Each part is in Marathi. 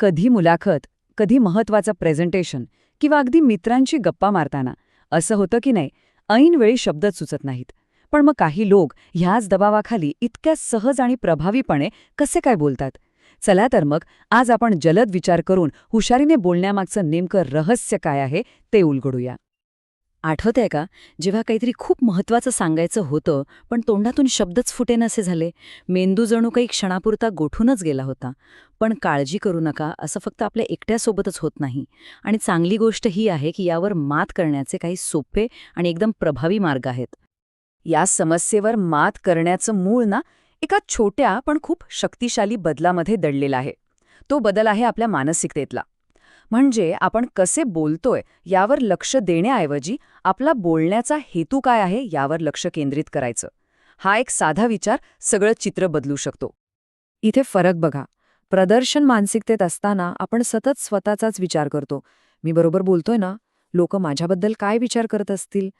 कधी मुलाखत कधी महत्वाचं प्रेझेंटेशन किंवा अगदी मित्रांशी गप्पा मारताना. असं होतं की नाही ऐनवेळी शब्दच सुचत नाहीत. पण मग काही लोक ह्याच दबावाखाली इतक्या सहज आणि प्रभावीपणे कसे काय बोलतात? चला तर मग आज आपण जलद विचार करून हुशारीने बोलण्यामागचं नेमकं रहस्य काय आहे ते उलगडूया. आठवतंय का? जेव्हा काहीतरी खूप महत्वाचं सांगायचं होतं पण तोंडातून शब्दच फुटेनसे झाले. मेंदू जणू काही क्षणापुरता गोठूनच गेला होता. पण काळजी करू नका असं फक्त आपल्या एकट्यासोबतच होत नाही. आणि चांगली गोष्ट ही आहे की यावर मात करण्याचे काही सोपे आणि एकदम प्रभावी मार्ग आहेत. या समस्येवर मात करण्याचं मूळ ना एका छोट्या पण खूप शक्तिशाली बदलामध्ये दडलेला आहे. तो बदल आहे आपल्या मानसिकतेतला. म्हणजे आपण कसे बोलतोय यावर लक्ष देण्याऐवजी आपला बोलण्याचा हेतू काय आहे यावर लक्ष केंद्रित करायचं. हा एक साधा विचार सगळं चित्र बदलू शकतो. इथे फरक बघा. प्रदर्शन मानसिकतेत असताना आपण सतत स्वतःचाच विचार करतो. मी बरोबर बोलतोय ना? लोक माझ्याबद्दल काय विचार करत असतील?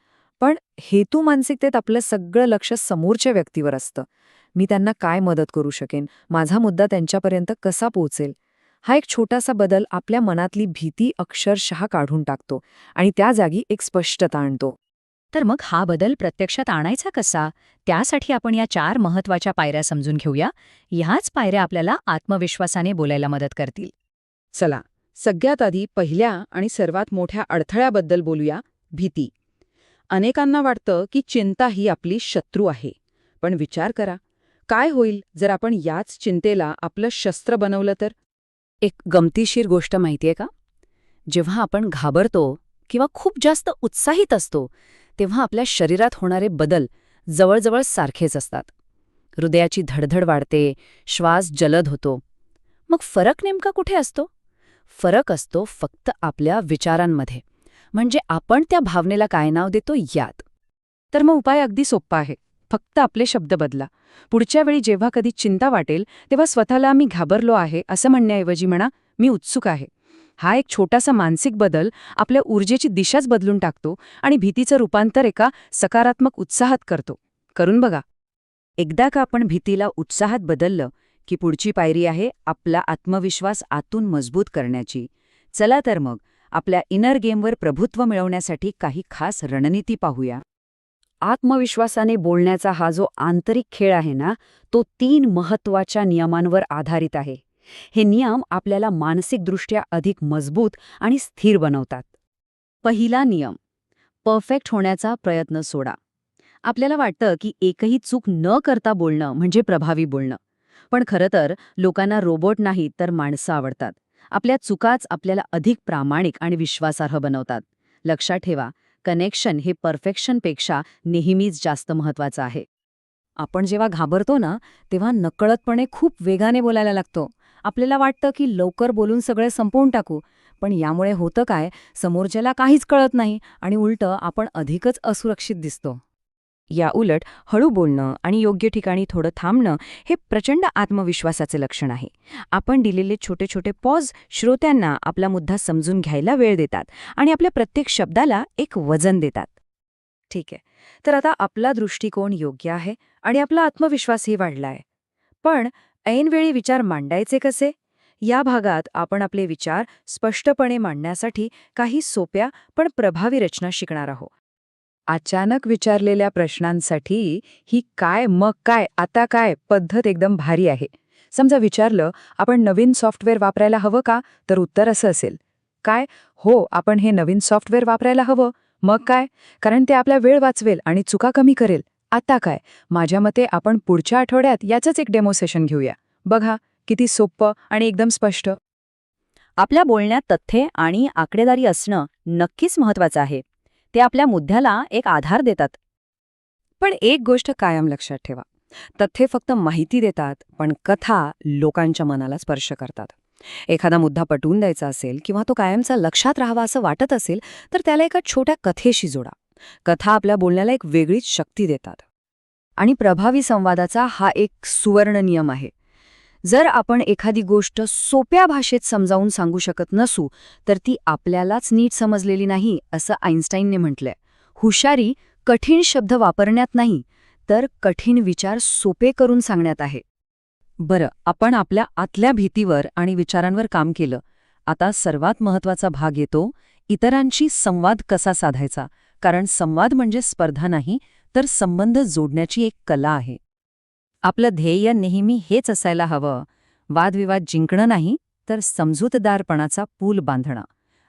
पण हेतू मानसिकतेत आपलं सगळं लक्ष समोरच्या व्यक्तीवर असतं. मी त्यांना काय मदत करू शकेन? माझा मुद्दा त्यांच्यापर्यंत कसा पोहोचेल? हा एक छोटासा बदल आपल्या मनातली भीती अक्षरशः काढून टाकतो आणि त्या जागी एक स्पष्टता आणतो. तर मग हा बदल प्रत्यक्षात आणायचा कसा? त्यासाठी आपण या चार महत्त्वाच्या पायऱ्या समजून घेऊया. ह्याच पायऱ्या आपल्याला आत्मविश्वासाने बोलायला मदत करतील. चला सगळ्यात आधी पहिल्या आणि सर्वात मोठ्या अडथळ्याबद्दल बोलूया भीती. अनेकांना वाटतं की चिंता ही आपली शत्रू आहे. पण विचार करा काय होईल जर आपण याच चिंतेला आपलं शस्त्र बनवलं तर? एक गमतीशीर गोष्ट माहितीये का? जेव्हा आपण घाबरतो किंवा खूप जास्त उत्साहित असतो तेव्हा आपल्या शरीरात होणारे बदल जवळजवळ सारखेच असतात. हृदयाची धडधड वाढते श्वास जलद होतो. मग फरक नेमका कुठे असतो? फरक असतो फक्त आपल्या विचारांमध्ये. म्हणजे आपण त्या भावनेला काय नाव देतो? यात. तर मग उपाय अगदी सोप्पा आहे. फक्त आपले शब्द बदला. पुढच्या वेळी जेव्हा कधी चिंता वाटेल तेव्हा स्वतःला मी घाबरलो आहे असं म्हणण्याऐवजी म्हणा मी उत्सुक आहे. हा एक छोटासा मानसिक बदल आपल्या ऊर्जेची दिशाच बदलून टाकतो आणि भीतीचं रूपांतर एका सकारात्मक उत्साहात करतो. करून बघा. एकदा का आपण भीतीला उत्साहात बदललं की पुढची पायरी आहे आपला आत्मविश्वास आतून मजबूत करण्याची. चला तर मग आपल्या इनर गेमवर प्रभुत्व मिळवण्यासाठी काही खास रणनीती पाहूया. आत्मविश्वासाने बोलण्याचा हा जो आंतरिक खेळ आहे ना तो तीन महत्त्वाच्या नियमांवर आधारित आहे. हे नियम आपल्याला मानसिकदृष्ट्या अधिक मजबूत आणि स्थिर बनवतात. पहिला नियम परफेक्ट होण्याचा प्रयत्न सोडा. आपल्याला वाटतं की एकही चूक न करता बोलणं म्हणजे प्रभावी बोलणं. पण खरं तर लोकांना रोबोट नाहीत तर माणसं आवडतात. आपल्या चुकाच आपल्याला अधिक प्रामाणिक आणि विश्वासार्ह बनवतात. लक्षात ठेवा कनेक्शन हे परफेक्शनपेक्षा नेहमीच जास्त महत्वाचं आहे. आपण जेव्हा घाबरतो ना तेव्हा नकळतपणे खूप वेगाने बोलायला लागतो. आपल्याला वाटतं की लवकर बोलून सगळे संपवून टाकू पण यामुळे होतं काय समोरच्याला काहीच कळत नाही आणि उलटं आपण अधिकच असुरक्षित दिसतो. या उलट हळू बोलणं आणि योग्य ठिकाणी थोडं थांबणं हे प्रचंड आत्मविश्वासाचे लक्षण आहे. आपण दिलेले छोटे छोटे पॉज श्रोत्यांना आपला मुद्दा समजून घ्यायला वेळ देतात आणि आपल्या प्रत्येक शब्दाला एक वजन देतात. ठीक आहे. तर आता आपला दृष्टिकोन योग्य आहे आणि आपला आत्मविश्वासही वाढलाय पण ऐनवेळी विचार मांडायचे कसे? या भागात आपण आपले विचार स्पष्टपणे मांडण्यासाठी काही सोप्या पण प्रभावी रचना शिकणार आहोत. अचानक विचारलेल्या प्रश्नांसाठी ही काय मग काय आता काय पद्धत एकदम भारी आहे. समजा विचारलं आपण नवीन सॉफ्टवेअर वापरायला हवं का? तर उत्तर असं असेल. काय? हो आपण हे नवीन सॉफ्टवेअर वापरायला हवं. मग काय? कारण ते आपला वेळ वाचवेल आणि चुका कमी करेल. आता काय? माझ्या मते आपण पुढच्या आठवड्यात याचंच एक डेमो सेशन घेऊया. बघा किती सोपं आणि एकदम स्पष्ट. आपल्या बोलण्यात तथ्ये आणि आकडेदारी असणं नक्कीच महत्वाचं आहे. ते आपल्या मुद्द्याला एक आधार देतात. पण एक गोष्ट कायम लक्षात ठेवा. तथ्ये फक्त माहिती देतात पण कथा लोकांच्या मनाला स्पर्श करतात. एखादा मुद्दा पटवून द्यायचा असेल किंवा तो कायमचा लक्षात राहावा असं वाटत असेल तर त्याला एका छोट्या कथेशी जोडा. कथा आपल्या बोलण्याला एक वेगळीच शक्ती देतात. आणि प्रभावी संवादाचा हा एक सुवर्ण नियम आहे. जर आपण एखादी गोष्ट सोप्या भाषेत समजावून सांगू शकत नसू तर ती आपल्यालाच नीट समजलेली नाही असं आईन्स्टाईनने म्हटलंय. हुशारी कठीण शब्द वापरण्यात नाही तर कठीण विचार सोपे करून सांगण्यात आहे. बरं आपण आपल्या आतल्या भीतीवर आणि विचारांवर काम केलं. आता सर्वात महत्त्वाचा भाग येतो इतरांशी संवाद कसा साधायचा? कारण संवाद म्हणजे स्पर्धा नाही तर संबंध जोडण्याची एक कला आहे. आपलं ध्येय नेहमी हेच असायला हवं. वादविवाद जिंकणं नाही तर समजूतदारपणाचा पूल बांधणं.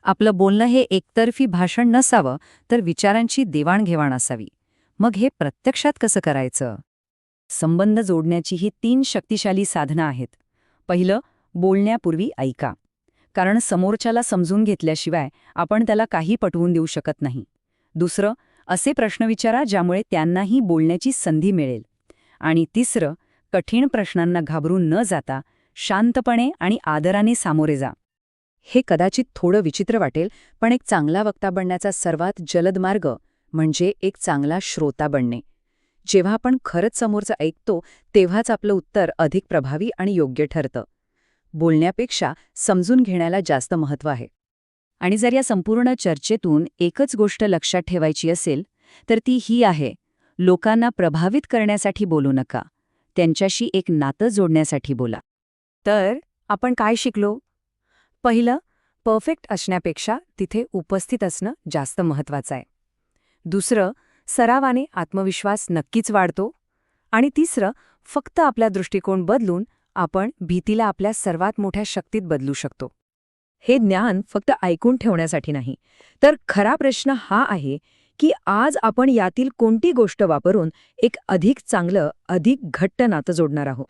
आपलं बोलणं हे एकतर्फी भाषण नसावं तर विचारांची देवाणघेवाण असावी. मग हे प्रत्यक्षात कसं करायचं? संबंध जोडण्याची ही तीन शक्तिशाली साधनं आहेत. पहिलं बोलण्यापूर्वी ऐका. कारण समोरच्याला समजून घेतल्याशिवाय आपण त्याला काही पटवून देऊ शकत नाही. दुसरं असे प्रश्न विचारा ज्यामुळे त्यांनाही बोलण्याची संधी मिळेल. आणि तिसरं कठीण प्रश्नांना घाबरून न जाता शांतपणे आणि आदराने सामोरे जा. हे कदाचित थोडं विचित्र वाटेल पण एक चांगला वक्ता बनण्याचा सर्वात जलद मार्ग म्हणजे एक चांगला श्रोता बनणे. जेव्हा आपण खरंच समोरचं ऐकतो तेव्हाच आपलं उत्तर अधिक प्रभावी आणि योग्य ठरतं. बोलण्यापेक्षा समजून घेण्याला जास्त महत्त्व आहे. आणि जर या संपूर्ण चर्चेतून एकच गोष्ट लक्षात ठेवायची असेल तर ती ही आहे लोकांना प्रभावित करण्यासाठी बोलू नका. त्यांच्याशी एक नातं जोडण्यासाठी बोला. तर आपण काय शिकलो? पहिलं परफेक्ट असण्यापेक्षा तिथे उपस्थित असणं जास्त महत्वाचं आहे. दुसरं सरावाने आत्मविश्वास नक्कीच वाढतो. आणि तिसरं फक्त आपला दृष्टिकोन बदलून आपण भीतीला आपल्या सर्वात मोठ्या शक्तीत बदलू शकतो. हे ज्ञान फक्त ऐकून ठेवण्यासाठी नाही. तर खरा प्रश्न हा आहे की आज आपण यातील कोणती गोष्ट वापरून एक अधिक चांगलं अधिक घट्ट नातं जोडणार आहोत.